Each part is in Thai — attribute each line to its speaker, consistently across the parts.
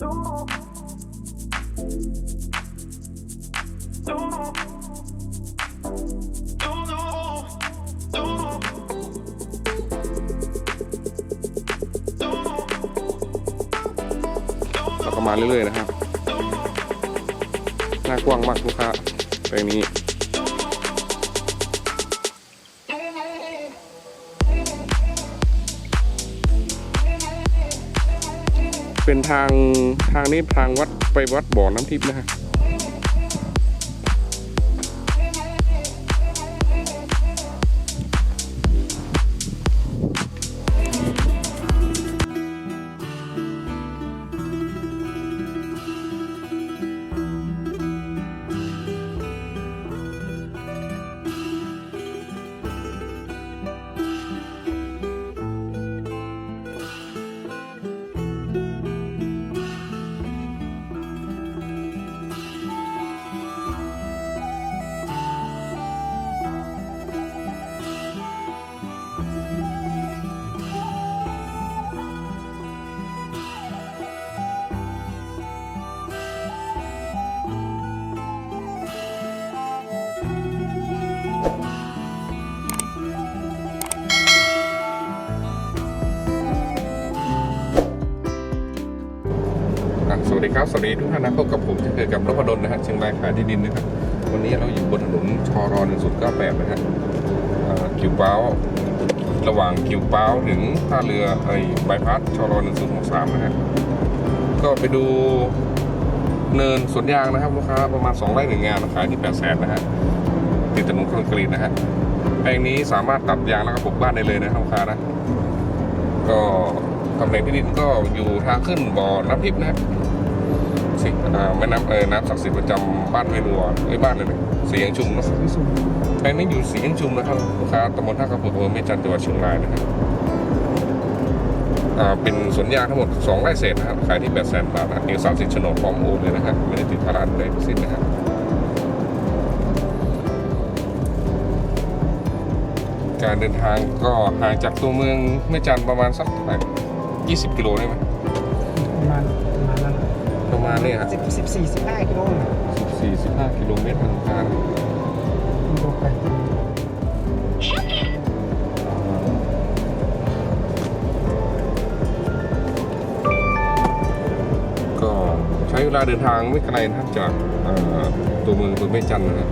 Speaker 1: แล้วก็มาเรื่อยๆนะครับ หน้ากว้างมากลูกค้าแปลงนี้ เป็นทางทางนี้ทางวัดไปวัดบ่อน้ำทิพย์นะฮะ ครับ สวัสดีทุกท่านนะพบกับผมเช่เคยกับรพดลนะฮะเชียงรายขายที่ดินนะครับ วันนี้เราอยู่บนถนนชร1098นะฮะอ่ากิวเป้าระหว่างกิวเป้าถึงท่าเรือไอ้บายพาสชร1063นะฮะก็ไปดูเนินสวนยางนะครับลูกค้าประมาณ2ไร่หนึ่งงานขายที่8 0 0 0 0นะฮะติดถนนคอนกรีตนะฮะแปลงนี้สามารถตัดยางแล้วก็ปลูกบ้านได้เลยนะครับลูกค้านะก็ตำแหน่งที่ดินก็อยู่ทางขึ้นบ่อน้ำทิพย์นะ ฮะสิอ่าแม่น้ำเออน้ำศักดิ์สิทธิ์ประจำบ้านไม่รัวไอ้ยบ้านเลยนะสียังชุมนะแปลงนี้อยู่สียังชุมนะครับลูกค้าตำบลท่ากระปุกอำเภอแม่จันทร์จังหวัดเชียงรายนะครับอ่าเป็นสวนยางทั้งหมด2ไร่เศษนะครับขายที่8 0 0 0 0บาทนะเอกสารสิทธิ์โฉนดพร้อมโอนเลยนะครับไม่ได้ติดตลาดเลยทั้งสิ้นนะครับ การเดินทางก็ห่างจากตัวเมืองแม่จันทร์ประมาณสักเท่าไหร่20 กิโลได้ไหม
Speaker 2: มาณนี้
Speaker 1: ฮะ
Speaker 2: สิบสิบสี่สิบห้ากิโลนะ
Speaker 1: สี่สิบห้ากิโลเมตรทางการ
Speaker 2: กิโลไป
Speaker 1: ก็ใช้เวลาเดินทางไม่ไกลนะครับจากเอ่อตัวเมืองตัวแม่จันทร์นะครับ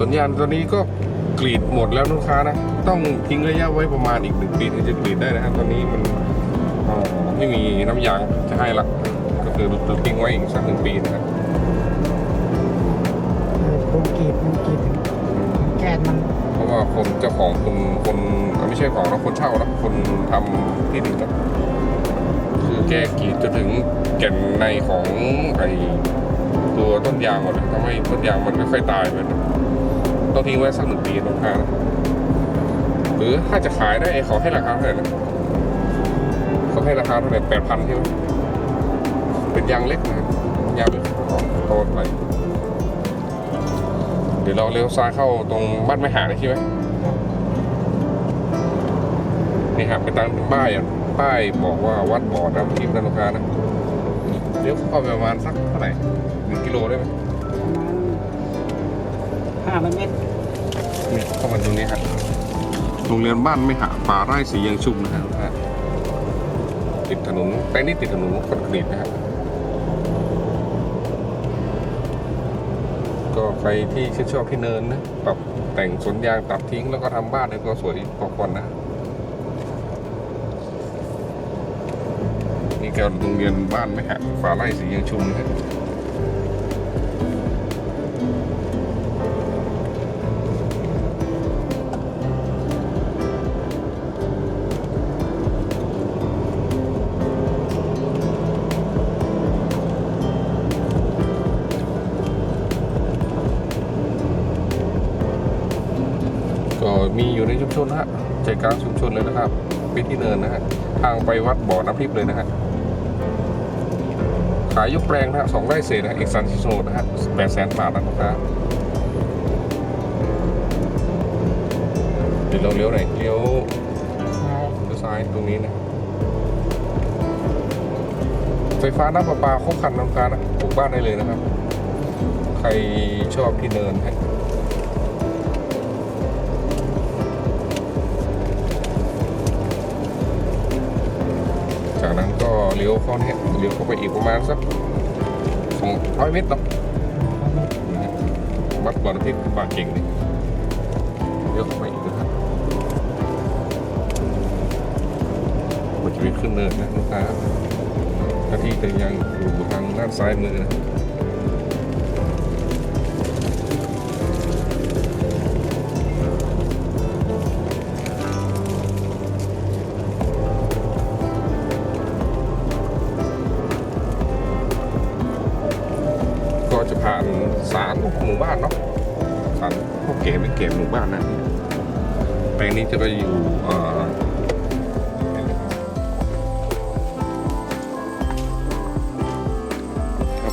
Speaker 1: สัญญาณตอนนี้ก็กรีดหมดแล้วลูกค้านะ ต้องทิ้งระยะไว้ประมาณอีกหนึ่งปีถึงจะกรีดได้นะครับตอนนี้มันเอ่อไม่มีน้ำยางจะให้ละก็ คือเราทิ้งไว้อีกสักหนึ่งปีนะครับ
Speaker 2: โคงกรีดโคงกรีดถึงแกนมัน
Speaker 1: เพราะว่าคนเจ้าของคนคนไม่ใช่ของนะคนเช่านะคนทำที่ดินนะคือแกกรีดจะถึงแก่นในของไอตัวต้นยางหมดเลยทำให้ต้นยางมันค่อยๆตายไปนะต้องทิ้งไว้สักหนึ่งปีตรงกลางนะหรือถ้าจะขายได้ขาให้ราคาเท่าไหร่นะเขาให้ราคาเท่าไหร่แปดพันใช่ไหม เป็นยางเล็กนะยางเล็กของโตไปเดี๋ยวเราเลี้ยวซ้ายเข้าตรงบ้านไม่หาเลยใช่ไหมนี่ครับไปตามป้ายอะป้ายบอกว่าวัดบ่อน้ำทิพย์นะลูกค้านะเดี๋ยวเข้าไปประมาณสักเท่าไหร่หนึ่งกิโลได้ไหม
Speaker 2: ห้าร้อยเมตร
Speaker 1: นี่เข้ามาตรงนี้ครับโรงเรียนบ้านไม่หาป่าไร่สียังชุมนะครับลูกค้าติดถนนแปลงนี้ติดถนนคอนกรีตนะครับ ไปที่ชิดชอบพี่เนินนะปรับแต่งสวนยางตัดทิ้งแล้วก็ทำบ้านในตัวสวยพอก่อนนะ นี่ก็โรงเรียนบ้านไม่หักฝาไร่สียังชุมนะ มีอยู่ในชุมชนฮะใจกลางชุมชนเลยนะครับเป็นที่เนินนะฮะทางไปวัดบ่อน้ำทิพย์เลยนะฮะขายยกแปลงนะฮะสองไร่เศษนะฮะเอกสันชิโซนะฮะแปดแสนบาทนะครับเดี๋ยวเราเลี้ยวไหนเลี้ยว
Speaker 2: ซ้าย
Speaker 1: เลี้ยวซ้ายตรงนี้นะไฟฟ้าน้ำประปาครบคันน้ำการนะปลูกบ้านได้เลยนะครับ ใครชอบที่เนิน เลี้ยวเข้าเนี่ยเลี้ยวเข้าไปอีกประมาณสักสองร้อยเมตรเนาะวัดบ่อน้ำพริกบางเก่งนี่เลี้ยวเข้าไปอีกนะครับมันจะมีขึ้นเนินนะลูกค้าหน้าที่จะยังอยู่ทางด้านซ้ายมือนะ หมู่บ้านเนาะศาลพ่อเก๋ไม่เก๋หมู่บ้านนะแปลงนี้จะไปอยู่เอ่อ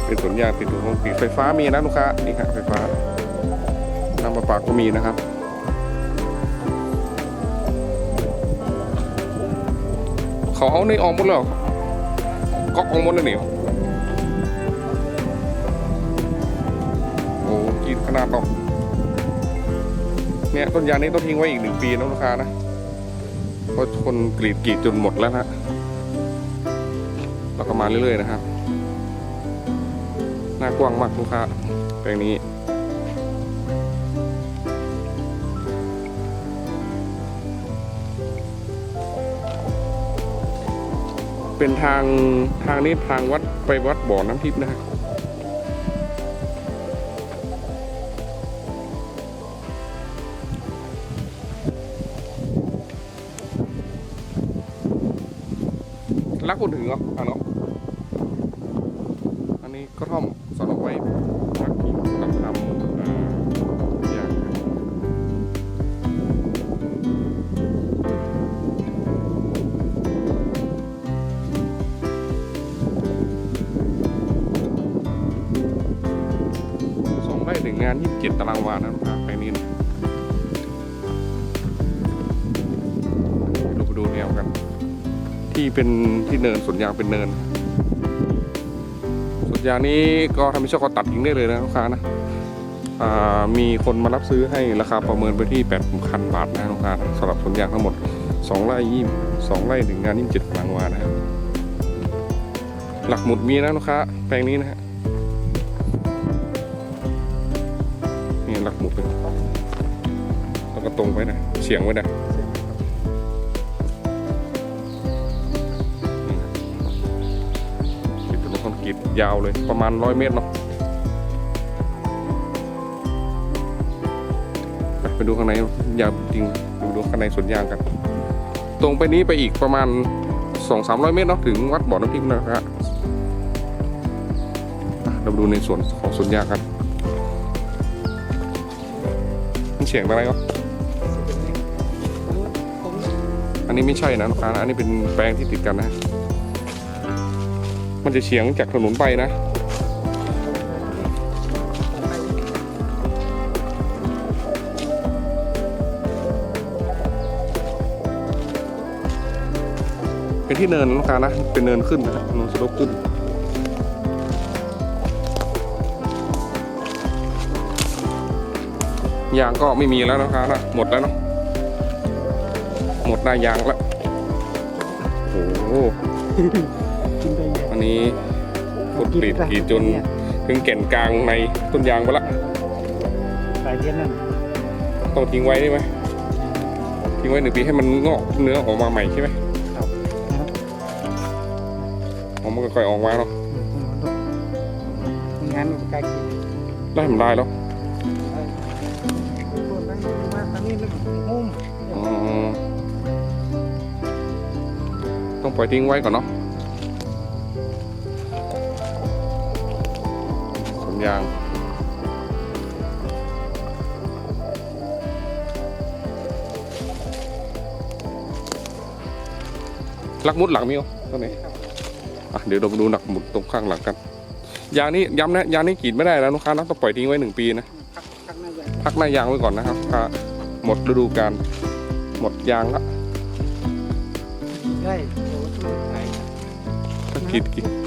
Speaker 1: เป็นสวนยางเป็นถุงของปีไฟฟ้ามีนะลูกค้านี่ครับไฟฟ้าน้ำประปาก็มีนะครับเขาเอาในออกหมดแล้วก็ออกหมดเลยนี่โกินขนาดหรอกเนี่ยต้นยางนี้ต้องทิ้งไว้อีกหนึ่งปีนะลูกค้านะเพราะคนกรีดกรีดจนหมดแล้วนะแล้วก็มาเรื่อยๆนะครับหน้ากว้างมากลูกค้าแปลงนี้เป็นทางทางนี้ทางวัดไปวัดบ่อน้ำทิพย์นะครับ รักคนถึงเหรออะเนาะอันนี้ก็ท่อมสอนเอาไว้มักกินสำหรับทำอ่าอย่างสองไร่หนึ่งงานยี่สิบเจ็ดตารางวานะลูกค้าแปลงนี้นะเรา ที่เป็นที่เนินสวนยางเป็นเนินสวนยางนี้ก็ทำให้ชอบก็ตัดทิ้งได้เลยนะลูกค้านะามีคนมารับซื้อให้ราคาประเมินไปที่8 0 0 0 บาทนะลูกค้าสำหรับสวนยางทั้งหมด 2 ไร่ยี่สองไร่หนึ่งงานยี่สิบเจ็ดตารางวานะครับหลักหมุดมีนะลูกค้าแปลงนี้นะฮะนี่หลักหมุดเลยแล้วก็ตรงไว้นะเฉียงไว้นะ ยาวเลยประมาณร้อยเมตรเนาะไปดูข้างในยาวจริงดูดูข้างในสวนยางกัน ตรงไปนี้ไปอีกประมาณสองสามร้อยเมตรเนาะถึงวัดบ่อน้ำพริกนะครับเรามาดูในส่วนของสวนยางกันมันเสียงอะไรก็อันนี้ไม่ใช่นะลูกค้านะอันนี้เป็นแปลงที่ติดกันนะ มันจะเฉียงจากถนนไปนะ เป็นที่เนินลูกค้านะ เป็นเนินขึ้นนะครับเนินสลปขึ้นยางก็ไม่มีแล้วนะคะนะหมดแล้วเนาะหมดหน้ายางแล้ว โอ้โห
Speaker 2: นไปเยอะ
Speaker 1: อันนี้คนกรีดกรีดจน ถึงแก่นกลางในต้นยางไปละ
Speaker 2: ปลายเดือนนั่น
Speaker 1: ต้องทิ้งไว้ได้ไหมทิ้งไว้หนึ่งปีให้มันงอกเนื้อออกมาใหม่ใช่ไหม
Speaker 2: ครับนะครับ
Speaker 1: อ๋อมันก็ค่อยออกมาเนาะ
Speaker 2: อืมอืมงั้นใกล้กิน
Speaker 1: ไล่ทำลายแล้ว
Speaker 2: ส่วนนั้นมาทางนี้แล้วหุ้ม
Speaker 1: อ๋อต้องปล่อยทิ้งไว้ก่อนเนาะ ยางลักมุดหลังมีเหรอตัวไหนอะเดี๋ยวเรามาดูหนักหมุดตรงข้างหลังกัน ยางนี้ย้ำนะยางนี้กรีดไม่ได้แล้วลูกค้านะต้องปล่อยทิ้งไว้หนึ่งปีนะ
Speaker 2: พักพักหน้าใหญ่
Speaker 1: พักหน้ายางไว้ก่อนนะครับถ้าหมดฤดูกาลหมดยางละ
Speaker 2: ได้โอ้ตัวใหญ่
Speaker 1: ถ้ากรีดกรีด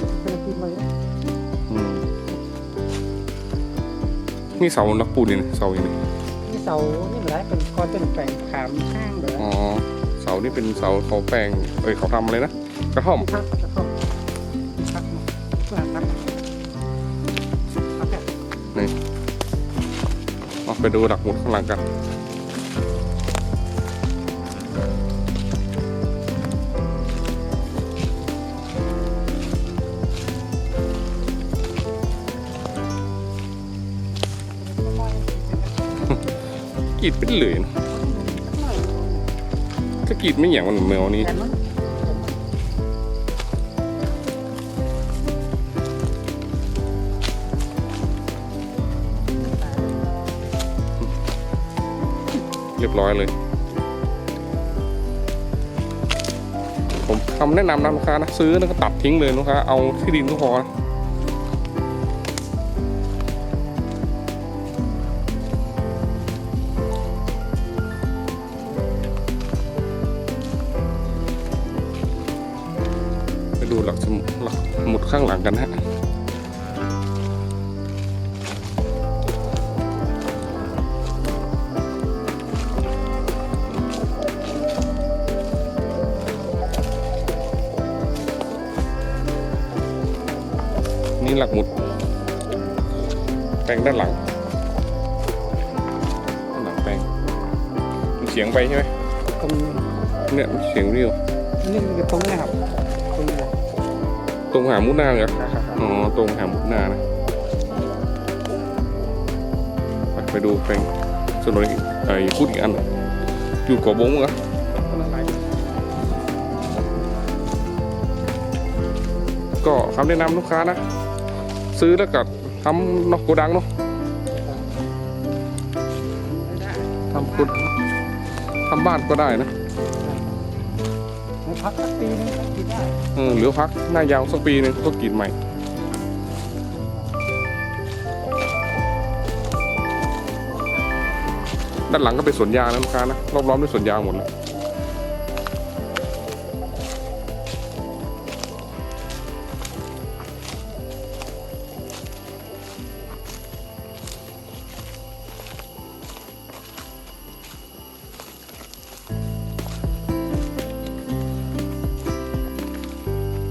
Speaker 2: เป็น
Speaker 1: นี่เสานักปูนนี่นะเสาอย่างนี้
Speaker 2: ที่เสานี่มันไรเป็นก้อนเป็นแปลงขามข้างเลย
Speaker 1: อ๋อเสานี่เป็นเสาเขาแปลงเอ้ยเขาทำอะไรนะกระท่อม
Speaker 2: พักจะเข้าพักเพื่อพักพักเนี่ย
Speaker 1: เอาไปดูหลักหมุดข้างหลังกัน กีดเป็นเหลยนะถ้ากรีดไม่อย่างมันเหมือนนี้เรียบร้อยเลย ผมคำแนะนำนะลูกค้านะ ซื้อแล้วก็ตัดทิ้งเลยลูกค้าเอาที่ดินก็พอนะ หลักหมุด แปลงด้านหลังด้านหลังแปลงมีเสียงไปใช่ไหม
Speaker 2: ตรง
Speaker 1: เนี่ยมีเสียงเรียว
Speaker 2: นี่คือตรงนี้ครับตรงนี้นะ
Speaker 1: ตรงหามุดหน้าเลยเหรอ
Speaker 2: ครับ
Speaker 1: อ๋อตรงหามุดหน้านะไปไปดูแปลงส่วนหน่อยไอ้พูดอีกอันอยู่เกาะบงมั้งเหรอ
Speaker 2: คนละลาย
Speaker 1: ก็คำแนะนำลูกค้านะ ซื้อแล้วก็ทำเนอกโกดังเนาะ
Speaker 2: ไม่ได้
Speaker 1: ทำกุดทำบ้านก็ได้นะ
Speaker 2: ไม่พักสักปีนึงก็กินได้
Speaker 1: เออหรือพักหน้ายาวสักปีหนึงก็กินใหม่ด้านหลังก็เป็นสวนยางนะลูกค้านะรอบล้อมด้วยสวนยางหมดเลย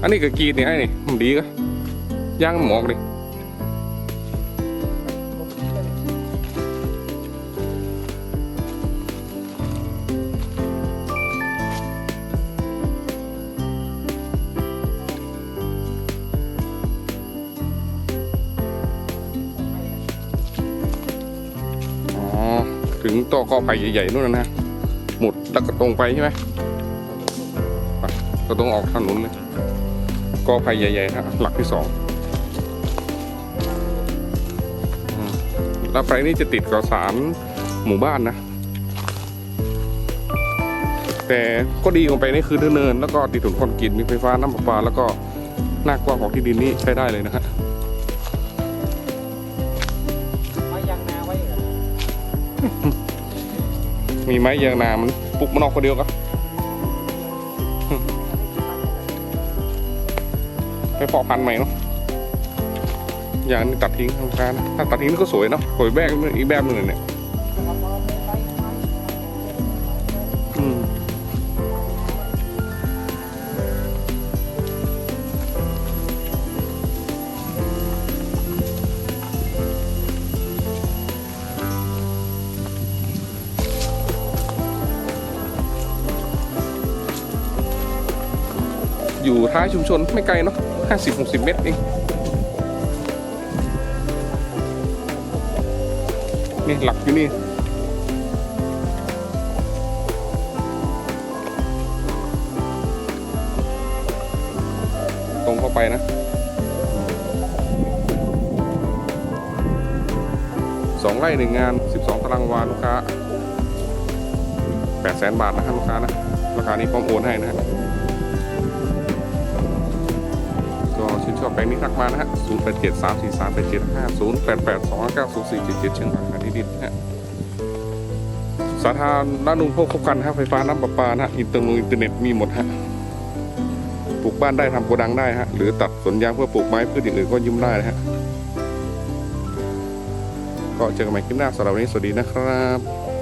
Speaker 1: อันนี้ก็กีดนี่ไอ้นี่มันดีก็ย่างหมอกดิอ๋อถึงต่อกอไผ่ใหญ่ๆนู่นนะนะหมุดแล้วก็ตรงไปใช่ไหมไปก็ต้องออกถนนเลย กอไผ่ใหญ่ๆนะหลักที่สองอืมแล้วไปนี่จะติดกับสารหมู่บ้านนะ แต่ก็ดีของไปนี่คือเนินๆแล้วก็ติดถนนคอนกรีตมีไฟฟ้าน้ำประปา แล้วก็หน้ากว้างของที่ดินนี้ใช้ได้เลยนะฮะ
Speaker 2: ไว้ยางนาไว้เหรอ
Speaker 1: มีไม้ยางนามันปลูกมันออกคนเดียวก็ไพาะพันธุ์ใหม่เนาะยางนี่ตัดทิ้งทำการนะถ้าตัดทิ้งนี่ก็สวยเนาะสวยแบบอีกแบบหนึ่งเลยเนี่ยอยู่ท้ายชุมชนไม่ไกลเนาะ ห้าสิบหกสิบเมตรเองนี่หลักอยู่นี่ตรงเข้าไปนะสองไร่หนึ่งงาน12ตารางวาลูกค้า8แสนบาทนะครับลูกค้านะราคานี้พร้อมโอนให้นะฮะ ชอบแบงค์นี้ทักมานะฮะ0 8 7 3 4 3 8 7 5 0 8 8 2 9 0 4 7 7เชียงรายที่ดินนะฮะสาธารณนูปโภคครบคันฮะไฟฟ้าน้ำประปานะฮะอินเตอร์อินเทอร์เน็ตมีหมดฮะปลูกบ้านได้ทำโกดังได้ฮะหรือตัดสวนยางเพื่อปลูกไม้พืชอย่างอื่นก็ยืมได้นะฮะก็เจอกันใหม่คลิปหน้าสำหรับวันนี้สวัสดีนะครับ